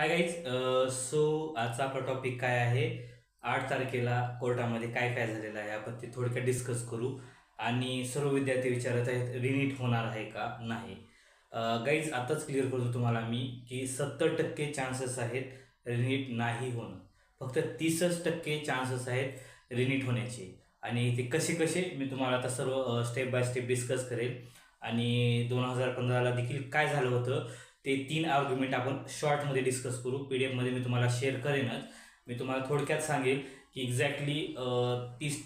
Hi guys so आजचा आपला topic काय आहे? आठ तारखेला कोर्टामध्ये काय काय झालेलं आहे? आपण ते थोडक्यात डिस्कस करू. आणि सर्व विद्यार्थी विचारत आहेत रिनीट होणार आहे का नाही? गाईज आताच क्लिअर करतो तुम्हाला मी की सत्तर टक्के चान्सेस आहेत रिनीट नाही होणं. फक्त तीसच टक्के चान्सेस आहेत रिनीट होण्याचे. आणि ते कसे कसे मी तुम्हाला आता सर्व स्टेप बाय स्टेप डिस्कस करेल. आणि दोन हजार पंधराला देखील काय झालं होतं? ते तीन आर्ग्युमेंट आपण शॉर्टमध्ये डिस्कस करू. पी डी एफमध्ये मी तुम्हाला शेअर करेनच. मी तुम्हाला थोडक्यात सांगेल की एक्झॅक्टली तीस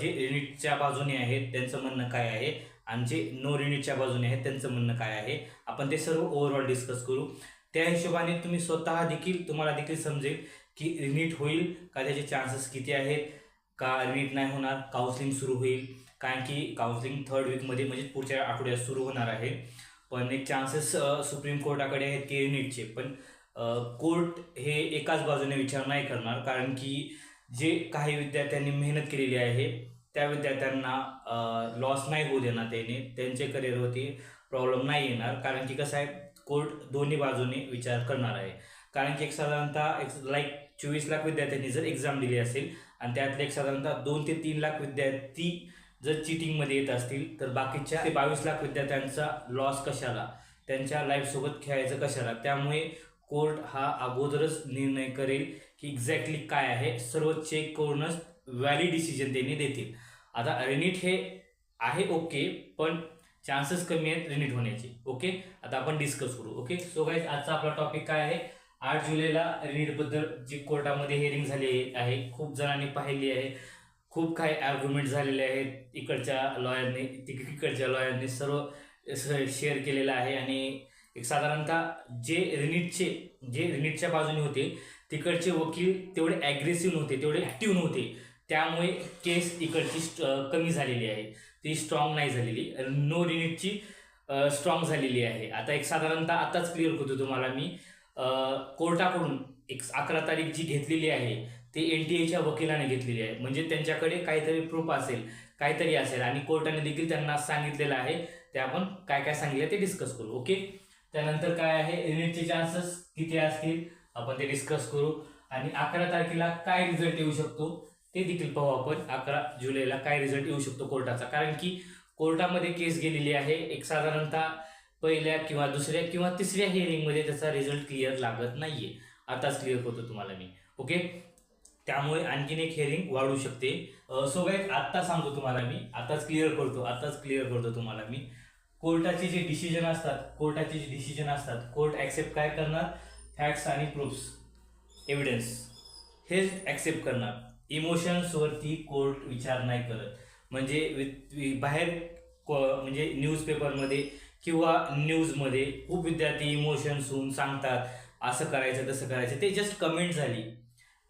जे युनिटच्या बाजूने आहेत त्यांचं म्हणणं काय आहे? आणि जे नो रिनीटच्या बाजूने आहेत त्यांचं म्हणणं काय आहे? आपण ते सर्व ओव्हरऑल डिस्कस करू. त्या हिशोबाने तुम्ही स्वतः देखील तुम्हाला देखील समजेल की रिनीट होईल का त्याचे चान्सेस किती आहेत? का रिनीट नाही होणार? काउन्सिलिंग सुरू होईल. कारण की काउन्सिलिंग थर्ड वीकमध्ये म्हणजे पुढच्या आठवड्यात सुरू होणार आहे. पण एक चान्सेस सुप्रीम कोर्टाकडे आहेत की युनिटचे पण कोर्ट हे एकाच बाजूने विचार नाही करणार. कारण की जे काही विद्यार्थ्यांनी मेहनत केलेली आहे त्या विद्यार्थ्यांना लॉस नाही होऊ देणार त्याने त्यांचे करिअरवरती प्रॉब्लेम नाही येणार. कारण की कसं आहे कोर्ट दोन्ही बाजूने विचार करणार आहे. कारण की एक साधारणतः एक लाईक चोवीस लाख विद्यार्थ्यांनी जर एक्झाम दिली असेल आणि त्यातले एक साधारणतः दोन ते तीन लाख विद्यार्थी जर चिटिंगमध्ये येत असतील तर बाकीच्या ते बावीस लाख विद्यार्थ्यांचा लॉस कशाला? त्यांच्या लाईफसोबत खेळायचं कशाला? त्यामुळे कोर्ट हा अगोदरच निर्णय करेल की एक्झॅक्टली काय आहे. सर्व चेक करूनच व्हॅलिड डिसिजन त्यांनी देतील. आता रिनीट हे आहे ओके पण चान्सेस कमी आहेत रिनीट होण्याचे. ओके आता आपण डिस्कस करू. ओके सो गाईज आजचा आपला टॉपिक काय आहे? आठ जुलैला रिनिटबद्दल जी कोर्टामध्ये हिअरिंग झाली आहे खूप जणांनी पाहिली आहे. खूप काही आर्ग्युमेंट झालेले आहेत. इकडच्या लॉयरने तिकडच्या लॉयरने सर्व शेअर केलेलं आहे. आणि एक साधारणतः जे रिनिटचे जे रिनीटच्या बाजूने होते तिकडचे वकील तेवढे ॲग्रेसिव्ह नव्हते तेवढे ॲक्टिव्ह नव्हते. त्यामुळे केस इकडची स्ट- कमी झालेली आहे. ती स्ट्रॉंग नाही झालेली. नो रिनीटची स्ट्रॉंग झालेली आहे. आता एक साधारणतः आताच क्लिअर करतो तुम्हाला मी. कोर्टाकडून एक अकरा तारीख जी घेतलेली आहे ते एन टी एच्या वकिलाने घेतलेली आहे. म्हणजे त्यांच्याकडे काहीतरी प्रूफ असेल काहीतरी असेल आणि कोर्टाने देखील त्यांना सांगितलेलं आहे. ते आपण काय काय सांगितलं ते डिस्कस करू ओके त्यानंतर काय आहे? रिनीटचे चान्सेस किती असतील? आपण ते डिस्कस करू. आणि अकरा तारखेला काय रिझल्ट येऊ शकतो? ते देखील पाहू आपण. अकरा जुलैला काय रिझल्ट येऊ शकतो कोर्टाचा? कारण की कोर्टामध्ये केस गेलेली आहे. एक साधारणतः पहिल्या किंवा दुसऱ्या किंवा तिसऱ्या हिअरिंगमध्ये त्याचा रिझल्ट क्लिअर लागत नाहीये. आताच क्लिअर करतो तुम्हाला मी ओके त्यामुळे आणखीन एक हेअरिंग वाढू शकते. सो गाईज आत्ता सांगतो तुम्हाला मी. आताच क्लिअर करतो. आताच क्लिअर करतो तुम्हाला मी. कोर्टाचे जे डिसिजन असतात कोर्टाचे जे डिसिजन असतात कोर्ट ॲक्सेप्ट काय करणार? फॅक्ट्स आणि प्रूफ्स एव्हिडन्स हेच ॲक्सेप्ट करणार. इमोशन्सवरती कोर्ट विचार नाही करत. म्हणजे वि- बाहेर को- म्हणजे न्यूजपेपरमध्ये किंवा न्यूजमध्ये खूप विद्यार्थी इमोशन्स होऊन सांगतात असं करायचं तसं करायचं. ते जस्ट कमेंट झाली.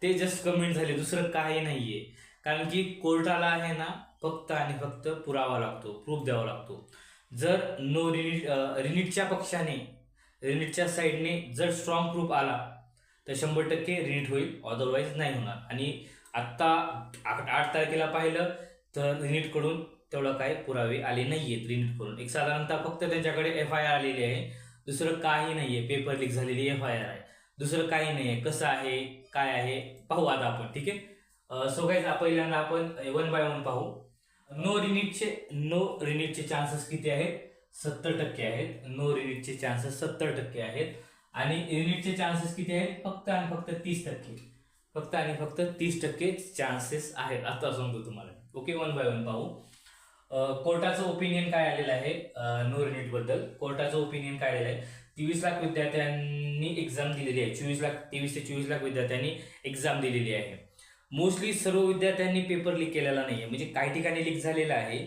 ते जस्ट कमेंट झाले. दुसरं काही नाहीये. कारण की कोर्टाला आहे ना फक्त आणि फक्त पुरावा लागतो प्रूफ द्यावा लागतो. जर नो रिनिट रिनिटच्या पक्षाने रिनिटच्या साईडने जर स्ट्रॉंग प्रूफ आला तर शंभर टक्के रिनिट होईल. अदरवाईज नाही होणार. आणि आत्ता आठ तारखेला पाहिलं तर रिनिटकडून तेवढं काय पुरावे आले नाही आहेत रिनिटकडून एक साधारणतः फक्त त्यांच्याकडे एफ आय आर आलेली आहे. दुसरं काही नाही आहे पेपर लीक झालेली एफ आय आर आहे. दुसरं काही नाही आहे कसं आहे? काय आहे पाहू आता आपण ठीक आहे? सो गाईज पहिल्यांदा आपण वन बाय वन पाहू. नो रिनिटचे नो रिनिटचे चान्सेस किती आहेत? सत्तर टक्के आहेत. नो रिनिटचे चान्सेस सत्तर टक्के आहेत. आणि रिनिटचे चान्सेस किती आहेत? फक्त आणि फक्त तीस टक्के. फक्त आणि फक्त तीस टक्के चान्सेस आहेत. आता सांगतो तुम्हाला. ओके वन बाय वन पाहू. कोर्टाचं ओपिनियन काय आलेलं आहे? नो रिनिटबद्दल. कोर्टाचं ओपिनियन काय आलेलं आहे? तेवीस लाख विद्यार्थ्यांनी एक्झाम दिलेली आहे. चोवीस लाख तेवीस ते चोवीस लाख विद्यार्थ्यांनी एक्झाम दिलेली आहे. मोस्टली सर्व विद्यार्थ्यांनी पेपर लीक केलेला नाही आहे म्हणजे काही ठिकाणी लीक झालेला आहे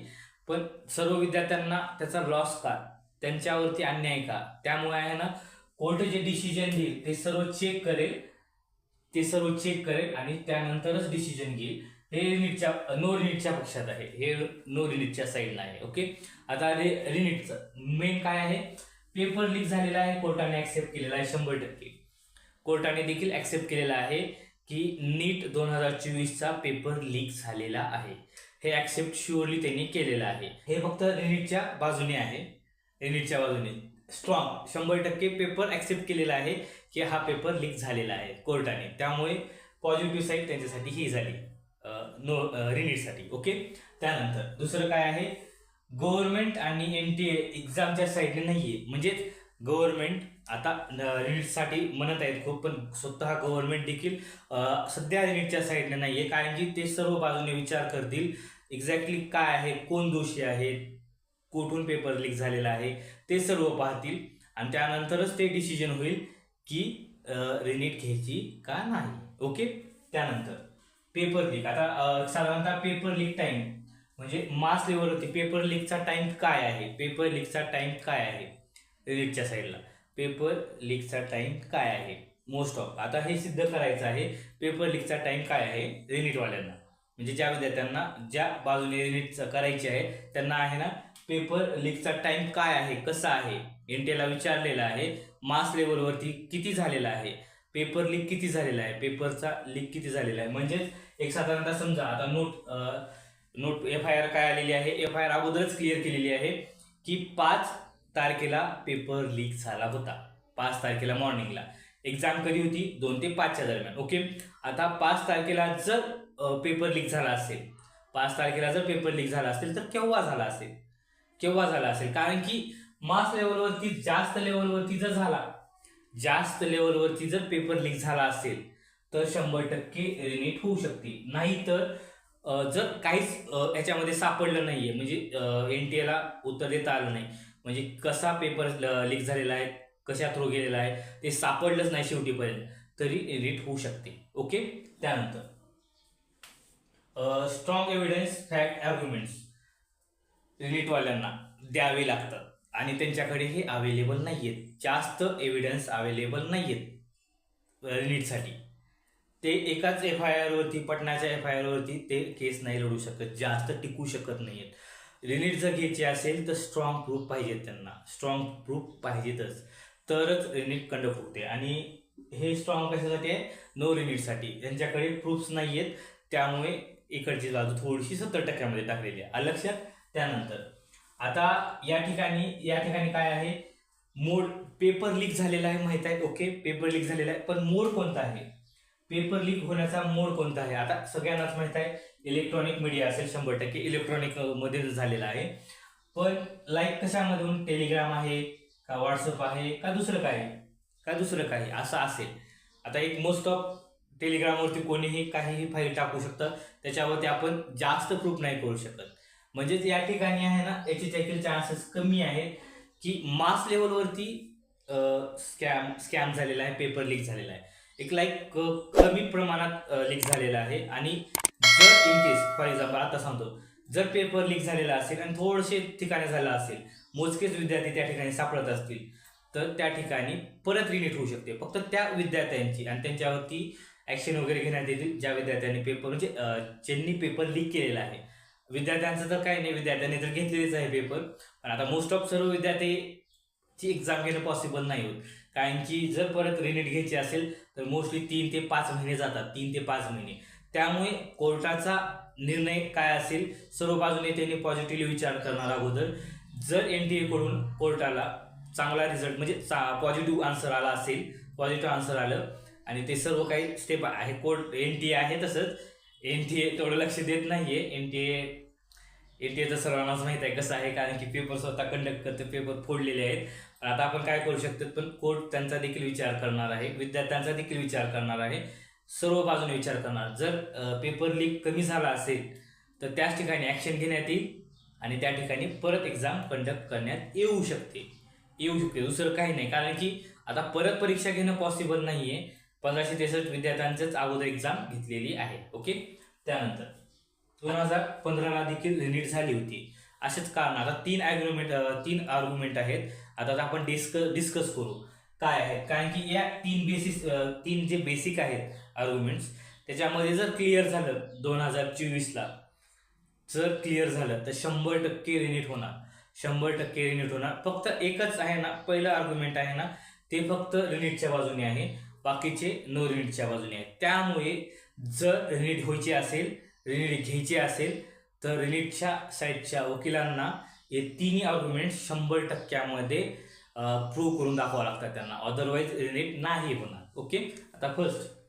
पण सर्व विद्यार्थ्यांना त्याचा लॉस का? त्यांच्यावरती अन्याय का? त्यामुळे आहे ना कोर्ट जे डिसिजन देईल ते सर्व चेक करेल. ते सर्व चेक करेल आणि त्यानंतरच डिसिजन घेईल. हे रिनिटच्या नो रिनिटच्या पक्षात आहे. हे नो रिनिटच्या साईडला आहे. ओके आता रे रिनिटचं मेन काय आहे? पेपर लीक झालेला आहे कोर्टाने ऍक्सेप्ट केलेला आहे शंभर टक्के. कोर्टाने देखील ऍक्सेप्ट केलेला आहे की नीट दोन हजार चोवीसचा पेपर लीक झालेला आहे. हे ऍक्सेप्ट शुअरली त्यांनी केलेलं आहे. हे फक्त रिनीटच्या बाजूने आहे. रिनीटच्या बाजूने. स्ट्रॉंग शंभर टक्के पेपर ॲक्सेप्ट केलेला आहे की हा पेपर लीक झालेला आहे कोर्टाने. त्यामुळे पॉझिटिव्ह साईड त्यांच्यासाठी ही झाली. नो रिनीटसाठी ओके त्यानंतर दुसरं काय आहे? गव्हर्नमेंट आणि एन टी ए एक्झामच्या साईडने नाही आहे म्हणजेच गव्हर्नमेंट आता रिनीटसाठी म्हणत आहेत खूप पण स्वतः गव्हर्नमेंट देखील सध्या रीडच्या साईडने नाही आहे कारण की ते सर्व बाजूने विचार करतील एक्झॅक्टली काय आहे कोण दोषी आहे कुठून पेपर लीक झालेला आहे ते सर्व पाहतील. आणि त्यानंतरच ते डिसिजन होईल की रिनीट घ्यायची का नाही. ओके त्यानंतर. पेपर लीक आता साधारणतः पेपर लीक टाईम म्हणजे मास लेवलवरती पेपर लीकचा टाईम काय आहे? पेपर लीकचा टाईम काय आहे? रिनीटच्या साईडला पेपर लीकचा टाईम काय आहे? मोस्ट ऑफ आता हे सिद्ध करायचं आहे पेपर लीकचा टाईम काय आहे? रिलीटवाल्यांना म्हणजे ज्या विद्यार्थ्यांना ज्या बाजूने रिनीट करायची आहे त्यांना आहे ना पेपर लीकचा टाईम काय आहे? कसा आहे? एनटीएला विचारलेला आहे. मास लेवलवरती किती झालेला आहे? पेपर लीक किती झालेला आहे? पेपरचा लीक किती झालेला आहे? म्हणजेच एक साधारणतः समजा आता note note F I R काय आलेली आहे? एफ आय आर अगोदरच क्लिअर केलेली आहे की पाच तारखेला पेपर लीक झाला होता. पाच तारखेला मॉर्निंगला एक्झाम कधी होती? दोन ते पाचच्या दरम्यान. ओके आता पाच तारखेला जर पेपर लीक झाला असेल पाच तारखेला जर पेपर लीक झाला असेल तर केव्हा झाला असेल? केव्हा झाला असेल? कारण की मास लेवलवरती जास्त लेवलवरती जर झाला जास्त लेवलवरती जर पेपर लीक झाला असेल तर शंभर टक्के रिनीट होऊ शकते. नाहीतर जर काहीच याच्यामध्ये सापडलं आहे म्हणजे एन टी एला उत्तर देता आलं नाही. म्हणजे कसा पेपर लीक झालेला आहे कशा थ्रू गेलेला आहे ते सापडलंच नाही शेवटीपर्यंत तरी रिनीट होऊ शकते. ओके? त्यानंतर. स्ट्रॉंग एव्हिडन्स फॅक्ट आर्ग्युमेंट्स रिनीटवाल्यांना द्यावे लागतात. आणि त्यांच्याकडे हे अवेलेबल नाही आहेत जास्त एव्हिडन्स अवेलेबल नाही आहेत रिनीटसाठी ते एकाच एफ आय आरवरती पटनाच्या एफ आय आरवरती ते केस नाही लढू शकत जास्त टिकू शकत नाही आहेत रिनीट जर घ्यायची असेल तर स्ट्रॉंग प्रूफ पाहिजेत त्यांना. स्ट्रॉंग प्रूफ पाहिजेतच. तरच रिनीट कंडक्ट होते आणि हे स्ट्रॉंग कशासाठी आहे? नो रिनीटसाठी त्यांच्याकडे प्रूफ्स नाही आहेत त्यामुळे इकडची बाजू थोडीशी सत्तर टक्क्यामध्ये टाकलेली आहे. अलक्ष लक्षात? त्यानंतर. आता या ठिकाणी या ठिकाणी काय आहे? मोड पेपर लीक झालेला आहे माहीत आहे? ओके पेपर लीक झालेला आहे. पण मोड कोणता आहे? पेपर लीक होण्याचा मोड कोणता आहे? आता सगळ्यांनाच माहीत आहे इलेक्ट्रॉनिक मीडिया असेल शंभर टक्के इलेक्ट्रॉनिकमध्ये झालेला आहे. पण लाईक कशामधून? टेलिग्राम आहे का व्हॉट्सअप आहे का दुसरं काय का दुसरं काही असं असेल. आता एक मोस्ट ऑफ टेलिग्रामवरती कोणीही काहीही फाईल टाकू शकतं. त्याच्यावरती आपण जास्त प्रूफ नाही करू शकत. म्हणजेच या ठिकाणी आहे ना याचे देखील चान्सेस कमी आहेत की मास लेवलवरती स्कॅम स्कॅम झालेला आहे पेपर लीक झालेला आहे. एक लाईक कमी प्रमाणात लीक झालेला आहे. आणि जर इन केस फॉर एक्झाम्पल आता सांगतो. जर पेपर लीक झालेला असेल आणि थोडेसे ठिकाणी झालं असेल मोजकेच विद्यार्थी त्या ठिकाणी सापडत असतील तर त्या ठिकाणी परत रिलीट होऊ शकते. फक्त त्या विद्यार्थ्यांची आणि त्यांच्यावरती ॲक्शन वगैरे घेण्यात येतील ज्या विद्यार्थ्यांनी पेपर म्हणजे ज्यांनी पेपर लीक केलेला आहे. विद्यार्थ्यांचं तर काही नाही विद्यार्थ्यांनी तर घेतलेलेच आहे पेपर पण आता मोस्ट ऑफ सर्व विद्यार्थीची एक्झाम घेणं पॉसिबल नाही होत. कारण की जर परत रिनीट घ्यायची असेल तर मोस्टली तीन ते पाच महिने जातात. तीन ते पाच महिने. त्यामुळे कोर्टाचा निर्णय काय असेल सर्व बाजूने त्यांनी पॉझिटिव्हली विचार करणार अगोदर. जर एन टी एकडून कोर्टाला चांगला रिझल्ट म्हणजे चा पॉझिटिव्ह आन्सर आला असेल पॉझिटिव्ह आन्सर आलं आणि ते सर्व काही स्टेप आहे कोर्ट एन टी ए आहे तसंच एन टी ए तेवढं लक्ष देत नाही आहे N T A N T एचं सर्वांनाच माहीत आहे कसं आहे कारण की पेपर स्वतः कंडक्ट करते पेपर फोडलेले आहेत. आता आपण काय करू शकतो पण कोर्ट त्यांचा देखील विचार करणार आहे विद्यार्थ्यांचा देखील विचार करणार आहे सर्व बाजूने विचार करणार. जर पेपर लीक कमी झाला असेल तर त्याच ठिकाणी ॲक्शन घेण्यात येईल आणि त्या ठिकाणी परत एक्झाम कंडक्ट करण्यात येऊ शकते. येऊ शकते. दुसरं काही नाही. कारण की आता परत परीक्षा घेणं पॉसिबल नाही आहे पंधराशे त्रेसष्ट विद्यार्थ्यांचंच अगोदर एक्झाम घेतलेली आहे. ओके त्यानंतर दोन हजार पंधराला देखील नीट झाली होती. असेच कारण आता तीन ॲग्रुमेंट तीन आर्ग्युमेंट आहेत. आता आपण डिस्कस डिस्कस करू काय आहे? कारण की या तीन बेसिस तीन जे बेसिक आहेत आर्ग्युमेंट्स त्याच्यामध्ये जर क्लिअर झालं दोन हजार चोवीसला जर क्लिअर झालं तर शंभर टक्के रिनीट होणार. शंभर टक्के रिनीट होणार. फक्त एकच आहे ना पहिलं आर्ग्युमेंट आहे ना ते फक्त रिनीटच्या बाजूने आहे. बाकीचे नो रिनीटच्या बाजूने आहे. त्यामुळे जर रिनीट व्हायचे असेल रिनीट घ्यायचे असेल तर रिनीटच्या साईडच्या वकिलांना हे तिन्ही आर्ग्युमेंट शंभर टक्क्यामध्ये प्रूव्ह करून दाखवावं लागतात त्यांना. अदरवाईज रिनेट नाही होणार. ओके आता फर्स्ट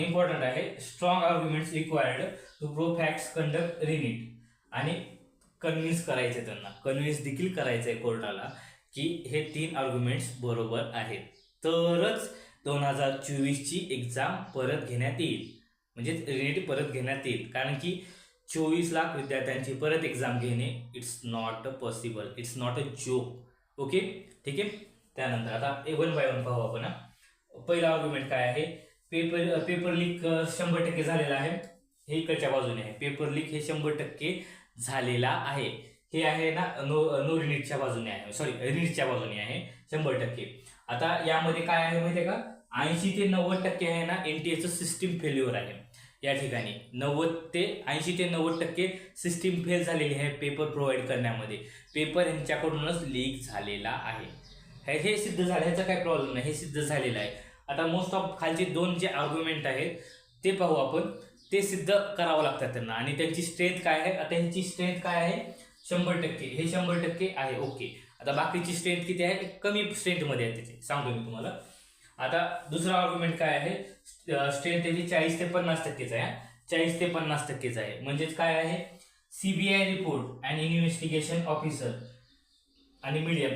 इम्पॉर्टंट आहे strong arguments required to pro facts conduct re NEET आणि कन्व्हिन्स करायचे त्यांना. कन्व्हिन्स देखील करायचं आहे कोर्टाला की हे तीन आर्ग्युमेंट्स बरोबर आहेत. तरच दोन हजार चोवीसची एक्झाम परत घेण्यात येईल. म्हणजे रिनीट परत घेण्यात येईल. कारण की चोवीस लाख विद्यार्थ्यांची परत एक्झाम घेणे it's not a possible it's not a joke okay ठीक आहे? त्यानंतर आता ए वन बाय वन पाहू आपण पहिला आर्ग्युमेंट काय आहे? पेपर पेपर लीक शंभर टक्के झालेला आहे. हे इकडच्या बाजूने आहे. पेपर लीक हे शंभर टक्के झालेला आहे. हे आहे ना नो नो रिनीटच्या बाजूने आहे. सॉरी रिनीटच्या बाजूने आहे. शंभर टक्के. आता यामध्ये काय आहे माहिती आहे का? ऐंशी ते नव्वद टक्के आहे ना एन टी एचं सिस्टीम फेल्युअर आहे. या ठिकाणी. नव्वद ते ऐंशी ते नव्वद टक्के सिस्टीम फेल झालेली आहे पेपर प्रोव्हाइड करण्यामध्ये. पेपर यांच्याकडूनच लीक झालेला आहे. हे हे सिद्ध झालं ह्याचा काय प्रॉब्लेम नाही हे सिद्ध झालेलं आहे. आता मोस्ट ऑफ खालचे दोन जे आर्ग्युमेंट आहेत ते पाहू आपण. ते सिद्ध करावं लागतात त्यांना. आणि त्यांची स्ट्रेंथ काय आहे? आता ह्यांची स्ट्रेंथ काय आहे? शंभर टक्के. हे शंभर टक्के आहे. ओके आता बाकीची स्ट्रेंथ किती आहे? कमी स्ट्रेंथमध्ये आहे त्याची सांगतो मी तुम्हाला. आता दुसरा आर्ग्युमेंट काय आहे? स्ट्रेंथ त्याची चाळीस ते पन्नास टक्केच आहे चाळीस ते पन्नास टक्केच आहे. म्हणजेच काय आहे? CBI report and investigation officer आणि मीडिया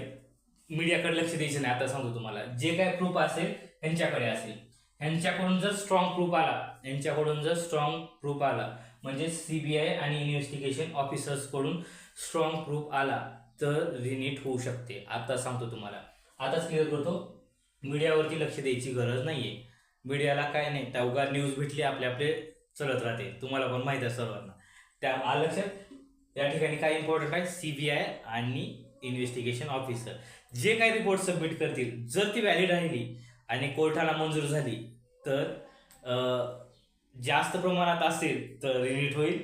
मीडियाकडे लक्ष द्यायचं नाही. आता सांगतो तुम्हाला. जे काय प्रूफ असेल ह्यांच्याकडे असेल. यांच्याकडून जर स्ट्रॉंग प्रूफ आला यांच्याकडून जर स्ट्रॉंग प्रूफ आला म्हणजे सीबीआय आणि इन्व्हेस्टिगेशन ऑफिसर्सकडून स्ट्रॉंग प्रूफ आला तर रिनीट होऊ शकते. आता सांगतो तुम्हाला. आताच क्लिअर करतो. मीडियावरती लक्ष द्यायची गरज नाहीये. मीडियाला काय नाही त्या न्यूज भेटली आपले आपले चलत राहते. तुम्हाला पण माहीत आहे सर्वांना. त्या आलं लक्षात? या ठिकाणी काय इम्पॉर्टंट आहे? सीबीआय आणि इन्व्हेस्टिगेशन ऑफिसर जे काही रिपोर्ट सबमिट करतील जर ती व्हॅलिड राहिली आणि कोर्टाला मंजूर झाली तर जास्त प्रमाणात असेल तर रिनीट होईल.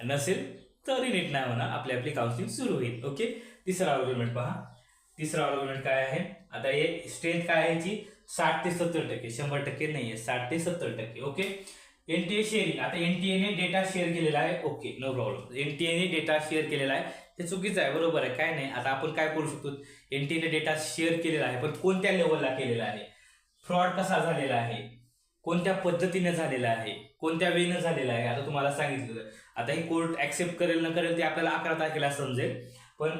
नसेल तर रिनीट नाही होणार. आपली आपली काउन्सिलिंग सुरू होईल. ओके तिसरा आर्ग्युमेंट पहा. तिसरा आर्ग्युमेंट काय आहे? आता हे स्ट्रेंथ काय आहे याची? साठ ते सत्तर टक्के शंभर टक्के नाही आहे. साठ ते सत्तर टक्के ओके एनटीए शेअरिंग आता एनटीएने डेटा शेअर केलेला आहे. ओके नो प्रॉब्लेम एनटीएने डेटा शेअर केलेला आहे. हे चुकीचं आहे बरोबर आहे. काय नाही आता आपण काय करू शकतो? एनटीएने डेटा शेअर केलेला आहे पण कोणत्या लेवलला केलेला आहे? फ्रॉड कसा झालेला आहे? कोणत्या पद्धतीने झालेला आहे? कोणत्या वेनं झालेला आहे? आता तुम्हाला सांगितलं. आता हे कोर्ट ऍक्सेप्ट करेल न करेल ते आपल्याला अकरा तारखेला समजेल. पण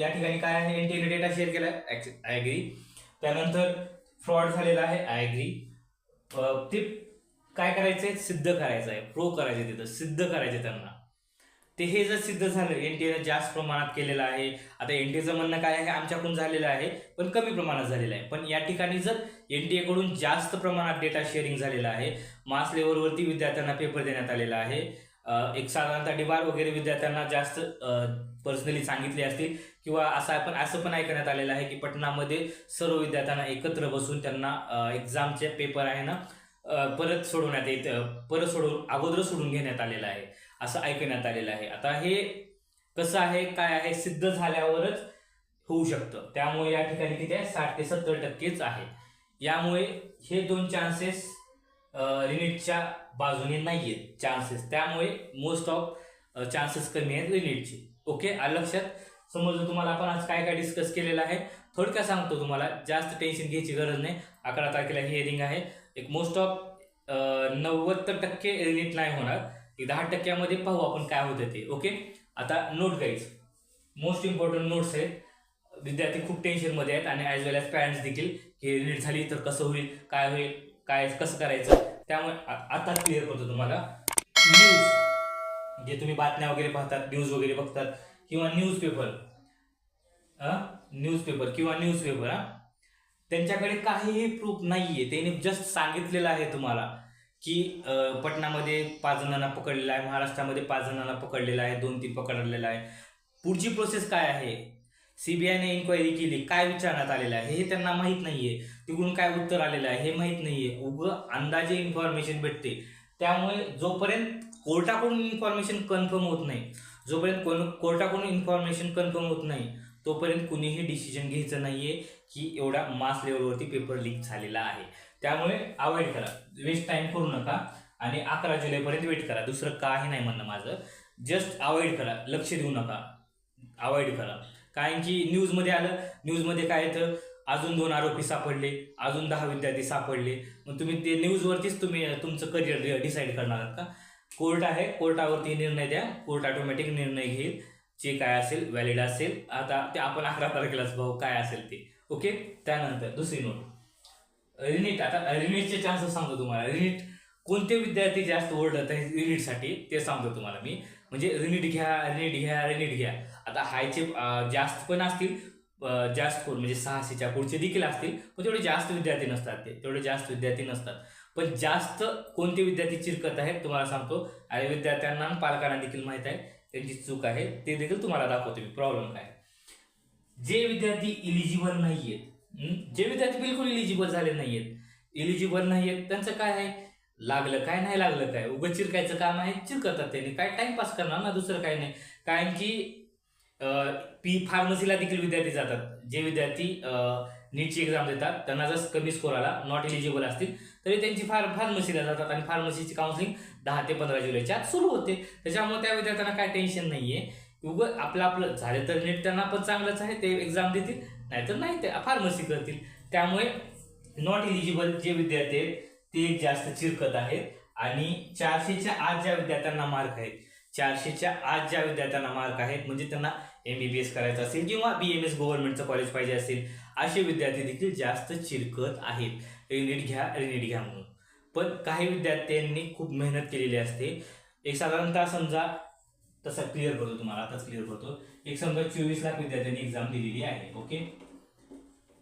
या ठिकाणी काय आहे एनटीएने डेटा शेअर केला आहे. आय अग्री त्यानंतर फ्रॉड झालेला आहे. आय अग्री ते काय करायचंय? सिद्ध करायचं आहे. प्रो करायचं तिथं. सिद्ध करायचे त्यांना. ते हे जर सिद्ध झालं एनटीएनं जास्त प्रमाणात केलेलं आहे. आता एनटीएचं म्हणणं काय आहे? आमच्याकडून झालेलं आहे पण कमी प्रमाणात झालेलं आहे. पण या ठिकाणी जर एनटीएकडून जास्त प्रमाणात डेटा शेअरिंग झालेला आहे मास लेवलवरती विद्यार्थ्यांना पेपर देण्यात आलेला आहे. एक साधारणतः डिबार वगैरे विद्यार्थ्यांना जास्त पर्सनली सांगितले असतील किंवा असं आपण असं पण ऐकण्यात आलेलं आहे की पटनामध्ये सर्व विद्यार्थ्यांना एकत्र बसून त्यांना एक्झामचे पेपर आहे ना परत सोडवण्यात येत परत सोडवून अगोदर सोडून घेण्यात आलेलं आहे असं ऐकण्यात आलेलं आहे. आता हे कसं आहे काय आहे सिद्ध झाल्यावरच होऊ शकतं. त्यामुळे या ठिकाणी किती आहे साठ ते सत्तर टक्केच आहे. यामुळे हे दोन चान्सेस युनिटच्या बाजूने नाही आहेत चान्सेस त्यामुळे मोस्ट ऑफ चान्सेस कमी आहेत युनिटचे ओके लक्षात? समजलं तुम्हाला आपण आज काय काय डिस्कस केलेलं आहे थोडक्यात सांगतो तुम्हाला. जास्त टेन्शन घ्यायची गरज नाही. अकरा तारखेला हिअरिंग आहे. एक मोस्ट ऑफ नव्वद टक्के युनिट नाही होणार. एक दहा टक्क्यामध्ये पाहू आपण काय होतं ते. ओके आता note guys most important notes आहेत. विद्यार्थी खूप टेन्शनमध्ये आहेत आणि ॲज वेल ॲज पॅरेंट्स देखील हे युनिट झाली तर कसं होईल? काय होईल? काय कसं करायचं? त्यामुळे आता क्लिअर करतो तुम्हाला. न्यूज जे तुम्ही बातम्या वगैरे पाहतात न्यूज वगैरे बघतात किंवा न्यूजपेपर न्यूजपेपर किंवा न्यूजपेपर हा त्यांच्याकडे काहीही प्रूफ नाहीये. त्यांनी जस्ट सांगितलेलं आहे तुम्हाला की पटनामध्ये पाच जणांना पकडलेलं आहे महाराष्ट्रामध्ये पाच जणांना पकडलेलं आहे दोन तीन पकडलेलं आहे. पुढची प्रोसेस काय आहे? सीबीआयने इन्क्वायरी केली काय विचारण्यात आलेलं आहे हे त्यांना माहीत नाहीये. तिकडून काय उत्तर आलेलं आहे हे माहीत नाहीये. उग अंदाजे इन्फॉर्मेशन भेटते. त्यामुळे जोपर्यंत कोर्टाकडून इन्फॉर्मेशन कन्फर्म होत नाही जोपर्यंत कोण कोर्टाकडून इन्फॉर्मेशन कन्फर्म होत नाही तोपर्यंत कुणीही डिसिजन घ्यायचं नाहीये की एवढा मास लेवलवरती पेपर लीक झालेला आहे. त्यामुळे अवॉइड करा. वेस्ट टाइम करू नका आणि अकरा जुलैपर्यंत वेट करा. दुसरं काही नाही म्हणणं माझं. जस्ट अवॉइड करा. लक्ष देऊ नका. अवॉइड करा. कारण की न्यूजमध्ये आलं न्यूजमध्ये काय येतं? अजून दोन आरोपी सापडले अजून दहा विद्यार्थी सापडले. मग तुम्ही ते न्यूजवरतीच तुम्ही तुमचं करिअर डिसाईड करणार आहात का? कोर्ट आहे कोर्टावरती निर्णय द्या. कोर्ट ऑटोमॅटिक निर्णय घेईल. जे काय असेल व्हॅलिड असेल. आता ते आपण अकरा तारखेलाच भाऊ काय असेल ते. ओके? त्यानंतर दुसरी नोट रिनीट आता रिनीटचे चान्सेस सांगतो तुम्हाला. रिनीट कोणते विद्यार्थी जास्त ओरडत आहेत रिनीटसाठी ते सांगतो तुम्हाला मी. म्हणजे रिनीट घ्या रिनीट घ्या रिनीट घ्या. आता हायचे जास्त पण असतील जास्त कोण म्हणजे सहाशेच्या पुढचे देखील असतील पण तेवढे जास्त विद्यार्थी नसतात ते तेवढे जास्त विद्यार्थी नसतात. पण जास्त कोणते विद्यार्थी चिरकत आहेत तुम्हाला सांगतो आणि विद्यार्थ्यांना पालकांना देखील माहीत आहे त्यांची चूक आहे ते देखील तुम्हाला दाखवतो मी प्रॉब्लेम काय जे विद्यार्थी इलिजिबल नाही आहेत जे विद्यार्थी बिलकुल इलिजिबल झाले नाही आहेत इलिजिबल नाही आहेत त्यांचं काय आहे? लागलं काय नाही लागलं काय? उगं चिरकायचं काम आहे चिरकतात त्यांनी काय टाइमपास करणार ना दुसरं काय नाही. कारण की पी फार्मसीला देखील विद्यार्थी जातात. जे विद्यार्थी नीटची एक्झाम देतात त्यांना जर कमी स्कोर आला नॉट एलिजिबल असतील तरी त्यांची फार फार्मसीला जातात आणि फार्मसीची काउन्सिलिंग दहा ते पंधरा जुलैच्या आत सुरू होते. त्याच्यामुळे त्या विद्यार्थ्यांना काय टेन्शन नाही आहे उगं आपलं आपलं झालं तर नीट त्यांना पण चांगलंच आहे ते एक्झाम देतील नाहीतर नाही ते फार्मसी करतील. त्यामुळे नॉट एलिजिबल जे विद्यार्थी आहेत ते जास्त चिरकत आहेत आणि चारशेच्या आत ज्या विद्यार्थ्यांना मार्क आहेत चारशेच्या आज ज्या विद्यार्थ्यांना मार्क आहेत म्हणजे त्यांना एम बी बी एस करायचं असेल किंवा बी एम एस गव्हर्नमेंटचं कॉलेज पाहिजे असेल असे विद्यार्थी देखील जास्त चिरकत आहेत. रिनीट घ्या रिनीट घ्या म्हणून. पण काही विद्यार्थ्यांनी खूप मेहनत केलेली असते. एक साधारणतः समजा तसा क्लिअर करतो तुम्हाला आताच क्लिअर करतो. एक समजा चोवीस लाख विद्यार्थ्यांनी एक्झाम दिलेली आहे ओके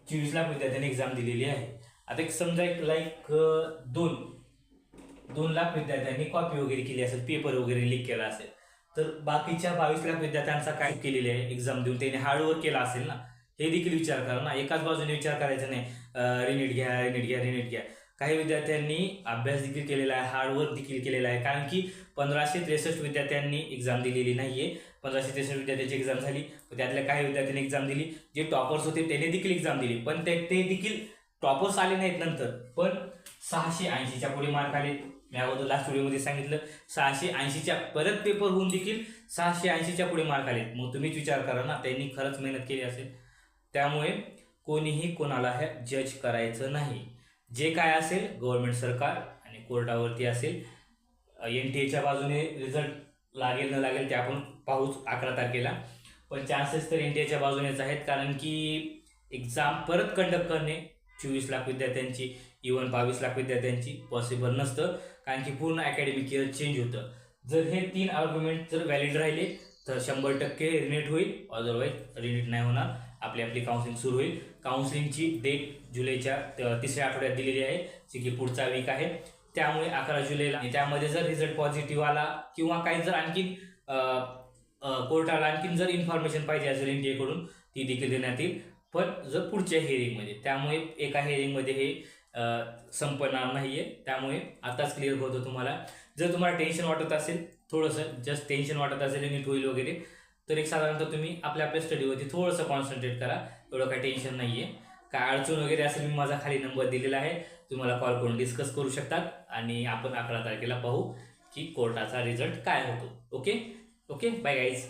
चोवीस लाख विद्यार्थ्यांनी एक्झाम दिलेली आहे. आता एक समजा एक लाईक दोन दोन लाख विद्यार्थ्यांनी कॉपी वगैरे केली असेल पेपर वगैरे लीक केला असेल तर बाकीच्या बावीस लाख विद्यार्थ्यांचा काय केलेले आहे एक्झाम देऊन त्यांनी हार्डवर्क केला असेल ना हे देखील विचार करा ना. एकाच बाजूने विचार करायचा नाही. रिनीट घ्या रिनीट घ्या रिनीट घ्या. काही विद्यार्थ्यांनी अभ्यास देखील केलेला आहे हार्डवर्क देखील केलेला आहे. कारण की पंधराशे त्रेसष्ट विद्यार्थ्यांनी एक्झाम दिलेली नाहीये. पंधराशे त्रेसष्ट विद्यार्थ्यांची एक्झाम झाली त्यातल्या काही विद्यार्थ्यांनी एक्झाम दिली. जे टॉपर्स होते त्यांनी देखील एक्झाम दिली. पण ते ते देखील टॉपर्स आले नाहीत नंतर. पण सहाशे ऐंशीच्या पुढे मार्क आले. मी अगोदर लास्ट व्हिडिओमध्ये सांगितलं. सहाशे ऐंशीच्या परत पेपर होऊन देखील सहाशे ऐंशीच्या पुढे मार्क आले मग तुम्हीच विचार करा ना त्यांनी खरंच मेहनत केली असेल. त्यामुळे कोणीही कोणाला हे जज करायचं नाही. जे काय असेल गव्हर्नमेंट सरकार आणि कोर्टावरती असेल एन टी एच्या बाजूने रिझल्ट लागेल न लागेल ते आपण पाहूच अकरा तारखेला. पण चान्सेस तर एन टी एच्या बाजूनेच आहेत. कारण की एक्झाम परत कंडक्ट करणे चोवीस लाख विद्यार्थ्यांची इवन बावीस लाख विद्यार्थ्यांची पॉसिबल नसतं. कारण की पूर्ण अकॅडमिक इयर चेंज होतं. जर हे तीन आर्ग्युमेंट जर व्हॅलिड राहिले तर शंभर टक्के रिनेट होईल. अदरवाईज रिनेट नाही होणार. आपली आपली काउन्सिलिंग सुरू होईल. काउन्सिलिंगची डेट जुलैच्या तिसऱ्या आठवड्यात दिलेली आहे जी की पुढचा वीक आहे. त्यामुळे अकरा जुलैला. त्यामध्ये जर रिझल्ट पॉझिटिव्ह आला किंवा काही जर आणखीन कोर्टाला आणखीन जर इन्फॉर्मेशन पाहिजे असेल इंडियाकडून ती देखील देण्यात येईल. पण जर पुढच्या हेअरिंगमध्ये त्यामुळे एका हेअरिंगमध्ये हे संपणार नाही आहे त्यामुळे आताच क्लिअर होतो तुम्हाला. जर तुम्हाला टेन्शन वाटत असेल थोडंसं जस्ट टेन्शन वाटत असेल नीट होईल वगैरे तर एक साधारणतः तुम्ही आपल्या आपल्या स्टडीवरती थोडंसं कॉन्सन्ट्रेट करा. एवढं काही टेन्शन नाही आहे काय अडचण वगैरे असेल मी माझा खाली नंबर दिलेला आहे. तुम्हाला कॉल करून डिस्कस करू शकतात. आणि आपण अकरा तारखेला पाहू की कोर्टाचा रिझल्ट काय होतो. Okay okay bye guys